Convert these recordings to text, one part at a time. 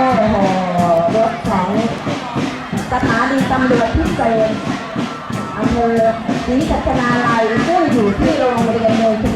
อ้โหรถของสถานีตำรวจพิเศษอำเภอศรีกัชนาลัยผู้อยู่ที่โรงเรียนเนย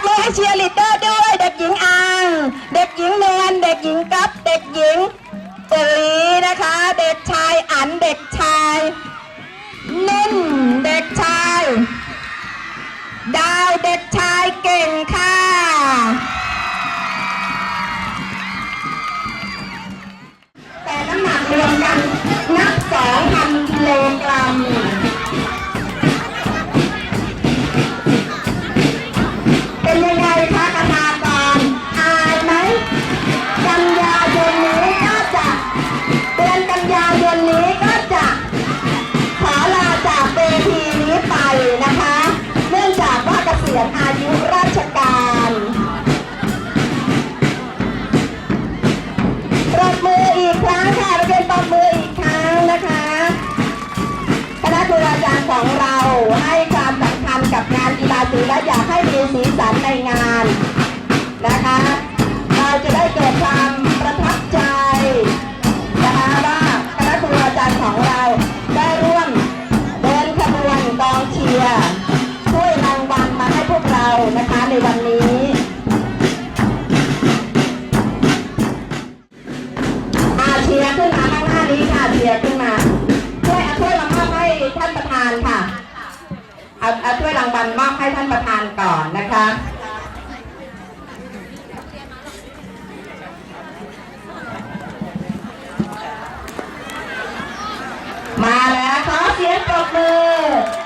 บมือให้เชียร์ลีดเดอร์ด้วย เด็กหญิงอัง เด็กหญิงเนินเด็กหญิงกัปเด็กหญิงเจรีนะคะ เด็กชายอันเด็กชายนิ่นเด็กชาย ดาวเด็กชายเก่งค่ะ สีสันในงานนะคะ เอาเอาถ้วยรางวัลมอบให้ท่านประธานก่อนนะคะมาแล้วขอเสียงปรบมือ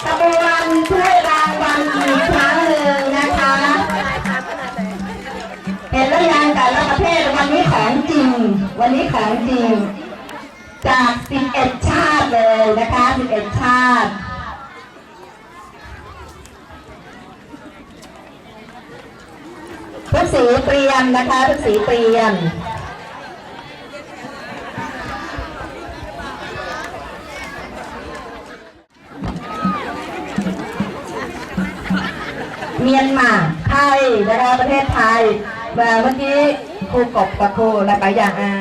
ตะบวันถ้วยรางวัลอีกครั้งหนึ่งนะคะ เห็นแล้วยังแต่ละประเทศวันนี้ของจริง วันนี้ของจริง จาก 11 ชาติเลยนะคะ 11 ชาติ ทุกสีเตรียมนะคะทุกสีเตรียมเมียนมาไทยนะคะประเทศไทยเมื่อกี้ครูกบกับครูนะปะย่างอา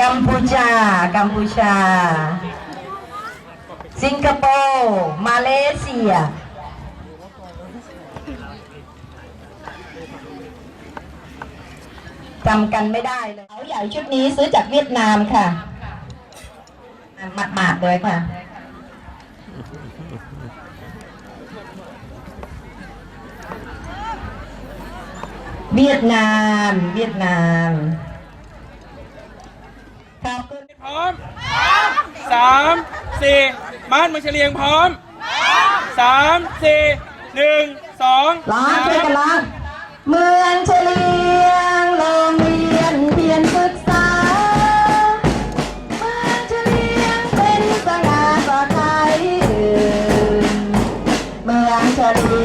กัมพูชา กัมพูชา สิงคโปร์ มาเลเซีย จำกันไม่ได้เลยเขาใหญ่ชุดนี้ซื้อจากเวียดนามค่ะหมาดๆเลยค่ะเวียดนาม เวียดนามขอบคุณพร้อมสามสี่บ้านมาเฉลียงพร้อมสามสี่หนึ่งสองล้างช่วยกันล้างเมืองเฉลียง มื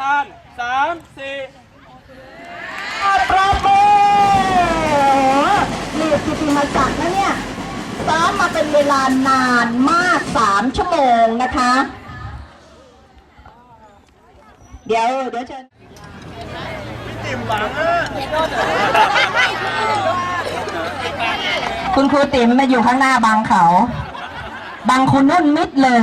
ท่านสามสี่ประเบนี่กิติมศักนะเนี่ยซ้อมมาเป็นเวลานานมากสามชั่วโมงนะคะ เดี๋ยวเดี๋ยวเชิญคุณครูติ๋มมาอยู่ข้างหน้าบังเขาบังคุณนุ่นมิดเลย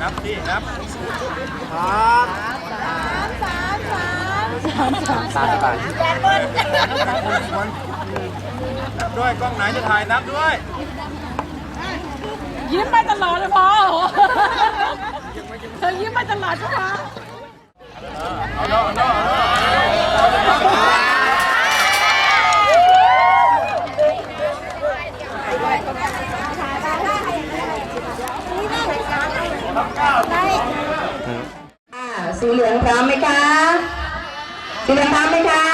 นับที่นับครับสามสามนับด้วยกล้องไหนจะถ่ายนับด้วยยิ้มไปตลอดเลยพ่อเธอยิ้มไปตลอดใช่ไหมอ่า สีเหลืองพร้อมไหมคะ สีเหลืองพร้อมไหมคะ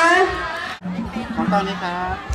พร้อมตอนนี้ครับ